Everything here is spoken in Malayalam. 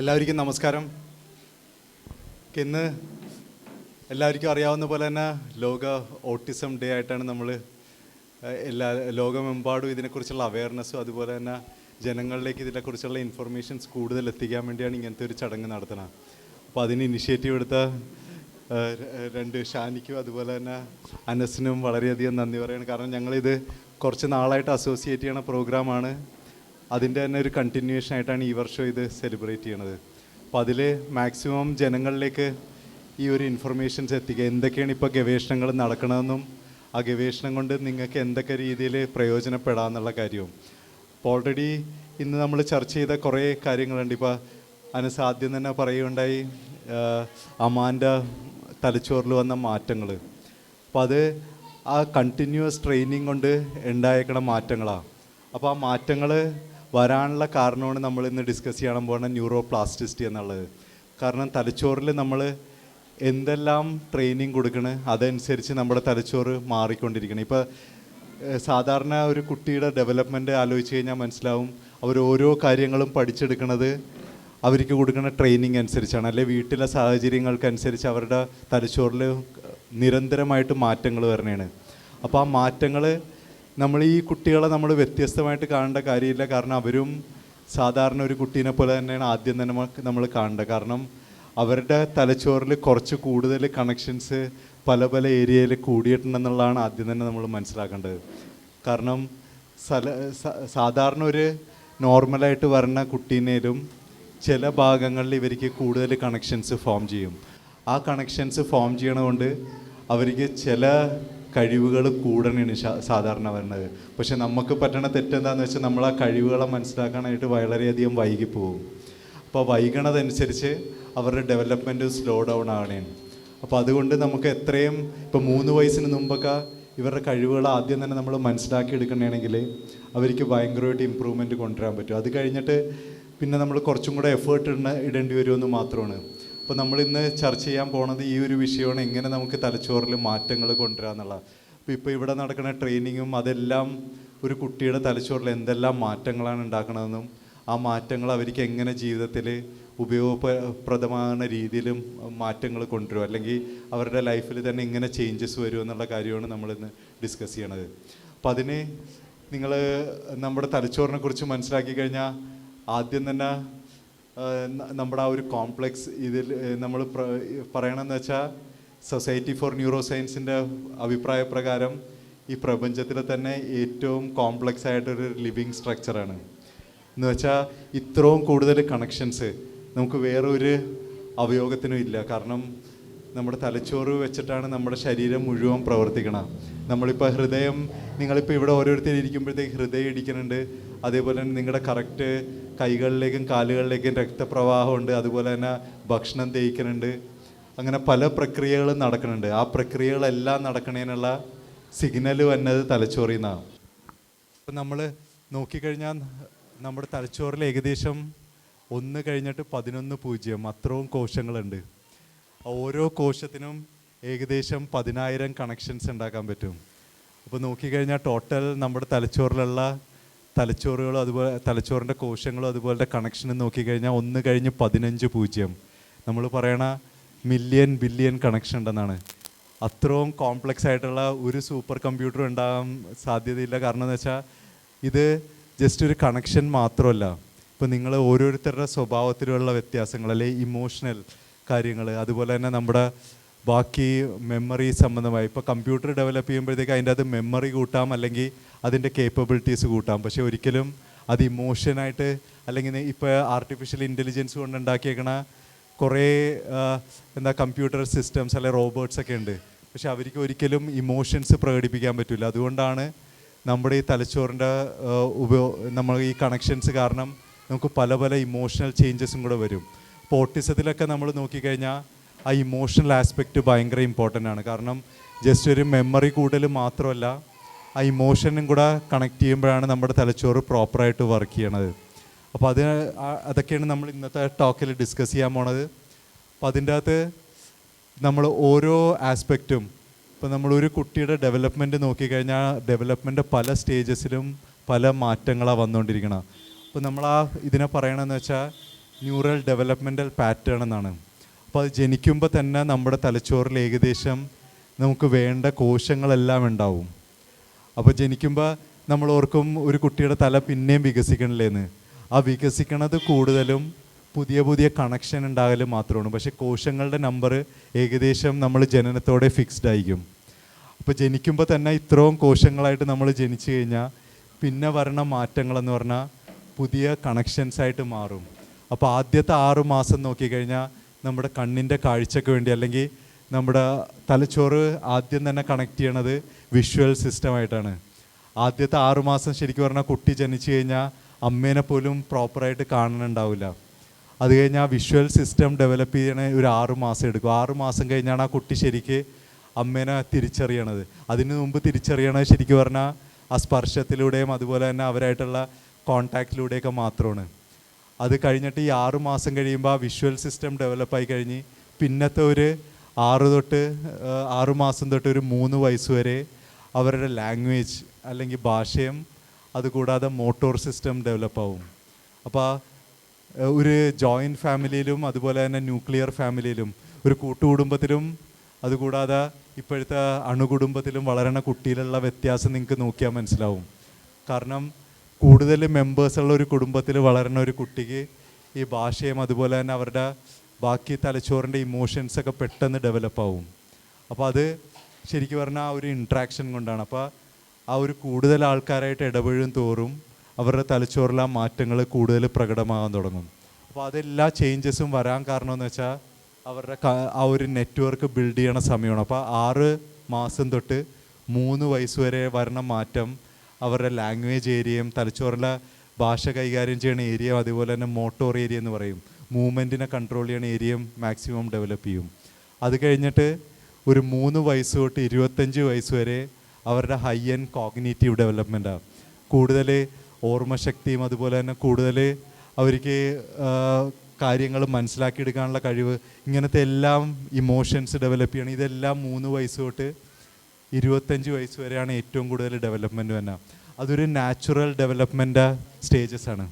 എല്ലാവർക്കും നമസ്കാരം. ഇന്ന് എല്ലാവർക്കും അറിയാവുന്ന പോലെ തന്നെ ലോക ഓട്ടിസം ഡേ ആയിട്ടാണ് നമ്മൾ എല്ലാ ലോകമെമ്പാടും ഇതിനെക്കുറിച്ചുള്ള അവയർനെസ്സും അതുപോലെ തന്നെ ജനങ്ങളിലേക്ക് ഇതിനെക്കുറിച്ചുള്ള ഇൻഫർമേഷൻസ് കൂടുതൽ എത്തിക്കാൻ വേണ്ടിയാണ് ഇങ്ങനത്തെ ഒരു ചടങ്ങ് നടത്തുന്നത്. അപ്പോൾ അതിന് ഇനിഷ്യേറ്റീവ് എടുത്ത രണ്ട് ഷാനിക്കും അതുപോലെ തന്നെ അനസിനും വളരെയധികം നന്ദി പറയുകയാണ് കാരണം ഞങ്ങളിത് കുറച്ച് നാളായിട്ട് അസോസിയേറ്റ് ചെയ്യണ പ്രോഗ്രാമാണ് അതിന്റെ തന്നെ ഒരു കണ്ടിന്യൂവേഷൻ ആയിട്ടാണ് ഈ വർഷം ഇത് സെലിബ്രേറ്റ് ചെയ്യണത്. അപ്പോൾ അതിൽ മാക്സിമം ജനങ്ങളിലേക്ക് ഈ ഒരു ഇൻഫർമേഷൻസ് എത്തിക്കുക. എന്തൊക്കെയാണ് ഇപ്പോൾ ഗവേഷണങ്ങൾ നടക്കണമെന്നും ആ ഗവേഷണം കൊണ്ട് നിങ്ങൾക്ക് എന്തൊക്കെ രീതിയിൽ പ്രയോജനപ്പെടാമെന്നുള്ള കാര്യവും. അപ്പോൾ ഓൾറെഡി ഇന്ന് നമ്മൾ ചർച്ച ചെയ്ത കുറേ കാര്യങ്ങളുണ്ട്. ഇപ്പോൾ അനസ് ആദ്യം തന്നെ പറയുകയുണ്ടായി അമാന്റെ തലച്ചോറിൽ വന്ന മാറ്റങ്ങൾ അപ്പോൾ അത് ആ കണ്ടിന്യൂസ് ട്രെയിനിങ് കൊണ്ട് ഉണ്ടായേക്കണ മാറ്റങ്ങളാണ് അപ്പോൾ ആ മാറ്റങ്ങൾ വരാനുള്ള കാരണമാണ് നമ്മൾ ഇന്ന് ഡിസ്കസ് ചെയ്യാൻ പോകുന്ന ന്യൂറോ പ്ലാസ്റ്റിസിറ്റി എന്നുള്ളത്. കാരണം തലച്ചോറിൽ നമ്മൾ എന്തെല്ലാം ട്രെയിനിങ് കൊടുക്കണേ അതനുസരിച്ച് നമ്മുടെ തലച്ചോറ് മാറിക്കൊണ്ടിരിക്കണം. ഇപ്പോൾ സാധാരണ ഒരു കുട്ടിയുടെ ഡെവലപ്മെന്റ് ആലോചിച്ച് കഴിഞ്ഞാൽ മനസ്സിലാവും അവർ ഓരോ കാര്യങ്ങളും പഠിച്ചെടുക്കുന്നത് അവർക്ക് കൊടുക്കുന്ന ട്രെയിനിങ് അനുസരിച്ചാണ്. അല്ലെ വീട്ടിലെ സാഹചര്യങ്ങൾക്കനുസരിച്ച് അവരുടെ തലച്ചോറിൽ നിരന്തരമായിട്ട് മാറ്റങ്ങൾ വരണേണ്. അപ്പോൾ ആ മാറ്റങ്ങൾ നമ്മൾ ഈ കുട്ടികളെ നമ്മൾ വ്യത്യസ്തമായിട്ട് കാണേണ്ട കാര്യമില്ല. കാരണം അവരും സാധാരണ ഒരു കുട്ടീനെ പോലെ തന്നെയാണ് ആദ്യം തന്നെ നമ്മൾ കാണേണ്ടത്. കാരണം അവരുടെ തലച്ചോറിൽ കുറച്ച് കൂടുതൽ കണക്ഷൻസ് പല പല ഏരിയയിൽ കൂടിയിട്ടുണ്ടെന്നുള്ളതാണ് ആദ്യം തന്നെ നമ്മൾ മനസ്സിലാക്കേണ്ടത്. കാരണം സ്ഥല സാധാരണ ഒരു നോർമലായിട്ട് വരുന്ന കുട്ടീനേലും ചില ഭാഗങ്ങളിൽ ഇവർക്ക് കൂടുതൽ കണക്ഷൻസ് ഫോം ചെയ്യും. ആ കണക്ഷൻസ് ഫോം ചെയ്യണതുകൊണ്ട് അവർക്ക് ചില കഴിവുകൾ കൂടണയാണ് സാധാരണ വരുന്നത് പക്ഷെ നമുക്ക് പറ്റണ തെറ്റെന്താണെന്ന് വെച്ചാൽ നമ്മൾ ആ കഴിവുകളെ മനസ്സിലാക്കാനായിട്ട് വളരെയധികം വൈകി പോകും അപ്പോൾ വൈകണതനുസരിച്ച് അവരുടെ ഡെവലപ്മെന്റ് സ്ലോ ഡൗൺ ആവണേണ് അപ്പോൾ അതുകൊണ്ട് നമുക്ക് എത്രയും ഇപ്പോൾ മൂന്ന് വയസ്സിന് മുമ്പൊക്കെ ഇവരുടെ കഴിവുകൾ ആദ്യം തന്നെ നമ്മൾ മനസ്സിലാക്കി എടുക്കണമെങ്കിൽ അവർക്ക് ഭയങ്കരമായിട്ട് ഇമ്പ്രൂവ്മെന്റ് കൊണ്ടുവരാൻ പറ്റും. അത് കഴിഞ്ഞിട്ട് പിന്നെ നമ്മൾ കുറച്ചും കൂടെ എഫേർട്ട് ഇട ഇടേണ്ടി വരുമെന്ന് മാത്രമാണ്. അപ്പോൾ നമ്മൾ ഇന്ന് ചർച്ച ചെയ്യാൻ പോണത് ഈ ഒരു വിഷയമാണ്. എങ്ങനെ നമുക്ക് തലച്ചോറിൽ മാറ്റങ്ങൾ കൊണ്ടുവരാന്നുള്ളത് അപ്പോൾ ഇപ്പോൾ ഇവിടെ നടക്കുന്ന ട്രെയിനിങ്ങും അതെല്ലാം ഒരു കുട്ടിയുടെ തലച്ചോറിൽ എന്തെല്ലാം മാറ്റങ്ങളാണ് ഉണ്ടാക്കണതെന്നും ആ മാറ്റങ്ങൾ അവർക്ക് എങ്ങനെ ജീവിതത്തിൽ ഉപയോഗപ്രദമാകുന്ന രീതിയിലും മാറ്റങ്ങൾ കൊണ്ടുവരും അല്ലെങ്കിൽ അവരുടെ ലൈഫിൽ തന്നെ ഇങ്ങനെ ചേഞ്ചസ് വരും എന്നുള്ള കാര്യമാണ് നമ്മളിന്ന് ഡിസ്കസ് ചെയ്യണത്. അപ്പം അതിന് നിങ്ങൾ നമ്മുടെ തലച്ചോറിനെ കുറിച്ച് മനസ്സിലാക്കി കഴിഞ്ഞാൽ ആദ്യം തന്നെ നമ്മുടെ ആ ഒരു കോംപ്ലക്സ് ഇതിൽ നമ്മൾ പറയണമെന്ന് വെച്ചാൽ സൊസൈറ്റി ഫോർ ന്യൂറോ സയൻസിന്റെ അഭിപ്രായ പ്രകാരം ഈ പ്രപഞ്ചത്തിലെ തന്നെ ഏറ്റവും കോംപ്ലക്സ് ആയിട്ടൊരു ലിവിങ് സ്ട്രക്ചറാണ് എന്ന് വെച്ചാൽ ഇത്രയും കൂടുതൽ കണക്ഷൻസ് നമുക്ക് വേറൊരു അവയോഗത്തിനും ഇല്ല. കാരണം നമ്മുടെ തലച്ചോറ് വെച്ചിട്ടാണ് നമ്മുടെ ശരീരം മുഴുവൻ പ്രവർത്തിക്കണം. നമ്മളിപ്പോൾ ഹൃദയം നിങ്ങളിപ്പോൾ ഇവിടെ ഓരോരുത്തരും ഇരിക്കുമ്പോഴത്തേക്ക് ഹൃദയം ഇടിക്കുന്നുണ്ട്. അതേപോലെ തന്നെ നിങ്ങളുടെ കറക്റ്റ് കൈകളിലേക്കും കാലുകളിലേക്കും രക്തപ്രവാഹമുണ്ട്. അതുപോലെ തന്നെ ഭക്ഷണം തേയ്ക്കുന്നുണ്ട് അങ്ങനെ പല പ്രക്രിയകളും നടക്കുന്നുണ്ട്. ആ പ്രക്രിയകളെല്ലാം നടക്കണതിനുള്ള സിഗ്നൽ വന്നത് തലച്ചോറിൽ നിന്നാണ്. അപ്പം നമ്മൾ നോക്കിക്കഴിഞ്ഞാൽ നമ്മുടെ തലച്ചോറിൽ ഏകദേശം ഒന്ന് കഴിഞ്ഞിട്ട് പതിനൊന്ന് പൂജ്യം. അത്രയും കോശങ്ങളുണ്ട്. ഓരോ കോശത്തിനും ഏകദേശം പതിനായിരം കണക്ഷൻസ് ഉണ്ടാക്കാൻ പറ്റും. അപ്പോൾ നോക്കിക്കഴിഞ്ഞാൽ ടോട്ടൽ നമ്മുടെ തലച്ചോറിലുള്ള തലച്ചോറുകളും അതുപോലെ തലച്ചോറിന്റെ കോശങ്ങളും അതുപോലത്തെ കണക്ഷനും നോക്കിക്കഴിഞ്ഞാൽ ഒന്ന് കഴിഞ്ഞ് പതിനഞ്ച് പൂജ്യം. നമ്മൾ പറയണ മില്യൺ ബില്യൺ കണക്ഷൻ ഉണ്ടെന്നാണ്. അത്രയും കോംപ്ലക്സ് ആയിട്ടുള്ള ഒരു സൂപ്പർ കമ്പ്യൂട്ടർ ഉണ്ടാകാൻ സാധ്യതയില്ല. കാരണം എന്ന് വെച്ചാൽ ഇത് ജസ്റ്റ് ഒരു കണക്ഷൻ മാത്രമല്ല. ഇപ്പോൾ നിങ്ങൾ ഓരോരുത്തരുടെ സ്വഭാവത്തിലുള്ള വ്യത്യാസങ്ങൾ അല്ലെങ്കിൽ ഇമോഷണൽ കാര്യങ്ങൾ അതുപോലെ തന്നെ നമ്മുടെ ബാക്കി മെമ്മറി സംബന്ധമായി. ഇപ്പോൾ കമ്പ്യൂട്ടർ ഡെവലപ്പ് ചെയ്യുമ്പോഴത്തേക്ക് അതിന്റെ അത് മെമ്മറി കൂട്ടാം അല്ലെങ്കിൽ അതിന്റെ കേപ്പബിലിറ്റീസ് കൂട്ടാം. പക്ഷേ ഒരിക്കലും അത് ഇമോഷനായിട്ട് അല്ലെങ്കിൽ ഇപ്പോൾ ആർട്ടിഫിഷ്യൽ ഇന്റലിജൻസ് കൊണ്ട് ഉണ്ടാക്കിയേക്കണ കുറേ എന്താ കമ്പ്യൂട്ടർ സിസ്റ്റംസ് അല്ലെ റോബോട്ട്സ് ഒക്കെ ഉണ്ട്. പക്ഷെ അവർക്ക് ഒരിക്കലും ഇമോഷൻസ് പ്രകടിപ്പിക്കാൻ പറ്റില്ല. അതുകൊണ്ടാണ് നമ്മുടെ ഈ തലച്ചോറിന്റെ ഉപയോ നമ്മൾ ഈ കണക്ഷൻസ് കാരണം നമുക്ക് പല പല ഇമോഷണൽ ചേഞ്ചസും കൂടെ വരും. ഓട്ടിസത്തിലൊക്കെ നമ്മൾ നോക്കിക്കഴിഞ്ഞാൽ ആ ഇമോഷണൽ ആസ്പെക്റ്റ് ഭയങ്കര ഇമ്പോർട്ടന്റ് ആണ്. കാരണം ജസ്റ്റ് ഒരു മെമ്മറി കൂടൽ മാത്രമല്ല ആ ഇമോഷനും കൂടെ കണക്ട് ചെയ്യുമ്പോഴാണ് നമ്മുടെ തലച്ചോറ് പ്രോപ്പറായിട്ട് വർക്ക് ചെയ്യണത്. അപ്പോൾ അത് അതൊക്കെയാണ് നമ്മൾ ഇന്നത്തെ ടോക്കിൽ ഡിസ്കസ് ചെയ്യാൻ പോണത്. അപ്പം അതിന്റെ അകത്ത് നമ്മൾ ഓരോ ആസ്പെക്റ്റും ഇപ്പോൾ നമ്മളൊരു കുട്ടിയുടെ ഡെവലപ്മെന്റ് നോക്കിക്കഴിഞ്ഞാൽ ഡെവലപ്മെന്റ് പല സ്റ്റേജസിലും പല മാറ്റങ്ങളാണ് വന്നുകൊണ്ടിരിക്കണം അപ്പോൾ നമ്മൾ ആ ഇതിനെ പറയണമെന്ന് വെച്ചാൽ ന്യൂറൽ ഡെവലപ്മെന്റൽ പാറ്റേൺ എന്നാണ്. അപ്പോൾ അത് ജനിക്കുമ്പോൾ തന്നെ നമ്മുടെ തലച്ചോറിൽ ഏകദേശം നമുക്ക് വേണ്ട കോശങ്ങളെല്ലാം ഉണ്ടാവും. അപ്പോൾ ജനിക്കുമ്പോൾ നമ്മൾ ഓർക്കും ഒരു കുട്ടിയുടെ തല പിന്നെയും വികസിക്കണില്ലേന്ന്. ആ വികസിക്കണത് കൂടുതലും പുതിയ പുതിയ കണക്ഷൻ ഉണ്ടാകൽ മാത്രമാണ്. പക്ഷേ കോശങ്ങളുടെ നമ്പർ ഏകദേശം നമ്മൾ ജനനത്തോടെ ഫിക്സ്ഡ് ആയിരിക്കും. അപ്പോൾ ജനിക്കുമ്പോൾ തന്നെ ഇത്രയും കോശങ്ങളായിട്ട് നമ്മൾ ജനിച്ചു കഴിഞ്ഞാൽ പിന്നെ വരണ മാറ്റങ്ങളെന്ന് പറഞ്ഞാൽ പുതിയ കണക്ഷൻസായിട്ട് മാറും. അപ്പോൾ ആദ്യത്തെ ആറു മാസം നോക്കിക്കഴിഞ്ഞാൽ നമ്മുടെ കണ്ണിന്റെ കാഴ്ചക്ക് വേണ്ടി അല്ലെങ്കിൽ നമ്മുടെ തലച്ചോറ് ആദ്യം തന്നെ കണക്ട് ചെയ്യണത് വിഷ്വൽ സിസ്റ്റമായിട്ടാണ് ആദ്യത്തെ ആറുമാസം ശരിക്കും പറഞ്ഞാൽ കുട്ടി ജനിച്ചു കഴിഞ്ഞാൽ അമ്മേനെ പോലും പ്രോപ്പറായിട്ട് കാണുന്നുണ്ടാവില്ല അത് കഴിഞ്ഞാൽ വിഷ്വൽ സിസ്റ്റം ഡെവലപ്പ് ചെയ്യണ ഒരു ആറു മാസം എടുക്കും. ആറു മാസം കഴിഞ്ഞാണ് ആ കുട്ടി ശരിക്ക് അമ്മേനെ തിരിച്ചറിയണത്. അതിനു മുമ്പ് തിരിച്ചറിയണത് ശരിക്കും പറഞ്ഞാൽ ആ സ്പർശത്തിലൂടെയും അതുപോലെ തന്നെ അവരായിട്ടുള്ള കോണ്ടാക്റ്റിലൂടെയൊക്കെ മാത്രമാണ്. അത് കഴിഞ്ഞിട്ട് ഈ ആറു മാസം കഴിയുമ്പോൾ ആ വിഷ്വൽ സിസ്റ്റം ഡെവലപ്പായി കഴിഞ്ഞ് പിന്നത്തെ ഒരു ആറ് തൊട്ട് ആറു മാസം തൊട്ട് ഒരു മൂന്ന് വയസ്സ് വരെ അവരുടെ ലാംഗ്വേജ് അല്ലെങ്കിൽ ഭാഷയും അതുകൂടാതെ മോട്ടോർ സിസ്റ്റം ഡെവലപ്പാവും അപ്പോൾ ഒരു ജോയിന്റ് ഫാമിലിയിലും അതുപോലെ തന്നെ ന്യൂക്ലിയർ ഫാമിലിയിലും ഒരു കൂട്ടുകുടുംബത്തിലും അതുകൂടാതെ ഇപ്പോഴത്തെ അണുകുടുംബത്തിലും വളരണ കുട്ടിയിലുള്ള വ്യത്യാസം നിങ്ങൾക്ക് നോക്കിയാൽ മനസ്സിലാവും. കാരണം കൂടുതൽ മെമ്പേഴ്സുള്ള ഒരു കുടുംബത്തിൽ വളരുന്ന ഒരു കുട്ടിക്ക് ഈ ഭാഷയും അതുപോലെ തന്നെ അവരുടെ ബാക്കി തലച്ചോറിന്റെ ഇമോഷൻസൊക്കെ പെട്ടെന്ന് ഡെവലപ്പ് ആവും. അപ്പോൾ അത് ശരിക്കും പറഞ്ഞാൽ ആ ഒരു ഇൻട്രാക്ഷൻ കൊണ്ടാണ്. അപ്പോൾ ആ ഒരു കൂടുതൽ ആൾക്കാരായിട്ട് ഇടപഴകും തോറും അവരുടെ തലച്ചോറിൽ ആ മാറ്റങ്ങൾ കൂടുതൽ പ്രകടമാകാൻ തുടങ്ങും. അപ്പോൾ അതെല്ലാ ചേഞ്ചസും വരാൻ കാരണമെന്ന് വെച്ചാൽ അവരുടെ ആ ഒരു നെറ്റ്വർക്ക് ബിൽഡ് ചെയ്യണ സമയമാണ്. അപ്പോൾ ആറ് മാസം തൊട്ട് മൂന്ന് വയസ്സ് വരെ വരണ മാറ്റം അവരുടെ ലാംഗ്വേജ് ഏരിയയും തലച്ചോറിലെ ഭാഷ കൈകാര്യം ചെയ്യുന്ന ഏരിയ അതുപോലെ തന്നെ മോട്ടോർ ഏരിയ എന്ന് പറയും. മൂവ്മെന്റിനെ കൺട്രോൾ ചെയ്യുന്ന ഏരിയയും മാക്സിമം ഡെവലപ്പ് ചെയ്യും. അത് കഴിഞ്ഞിട്ട് ഒരു മൂന്ന് വയസ്സ് തൊട്ട് ഇരുപത്തഞ്ച് വയസ്സ് വരെ അവരുടെ ഹൈ ആൻഡ് കോഗ്നേറ്റീവ് ഡെവലപ്മെന്റാണ് കൂടുതൽ ഓർമ്മശക്തിയും അതുപോലെ തന്നെ കൂടുതൽ അവർക്ക് കാര്യങ്ങൾ മനസ്സിലാക്കിയെടുക്കാനുള്ള കഴിവ് ഇങ്ങനത്തെ എല്ലാം ഇമോഷൻസ് ഡെവലപ്പ് ചെയ്യണം. ഇതെല്ലാം മൂന്ന് വയസ്സ് തൊട്ട് ഇരുപത്തഞ്ച് വയസ്സ് വരെയാണ് ഏറ്റവും കൂടുതൽ ഡെവലപ്മെന്റ് വന്നത് അതൊരു നാച്ചുറൽ ഡെവലപ്മെന്റ് സ്റ്റേജസ് ആണ്.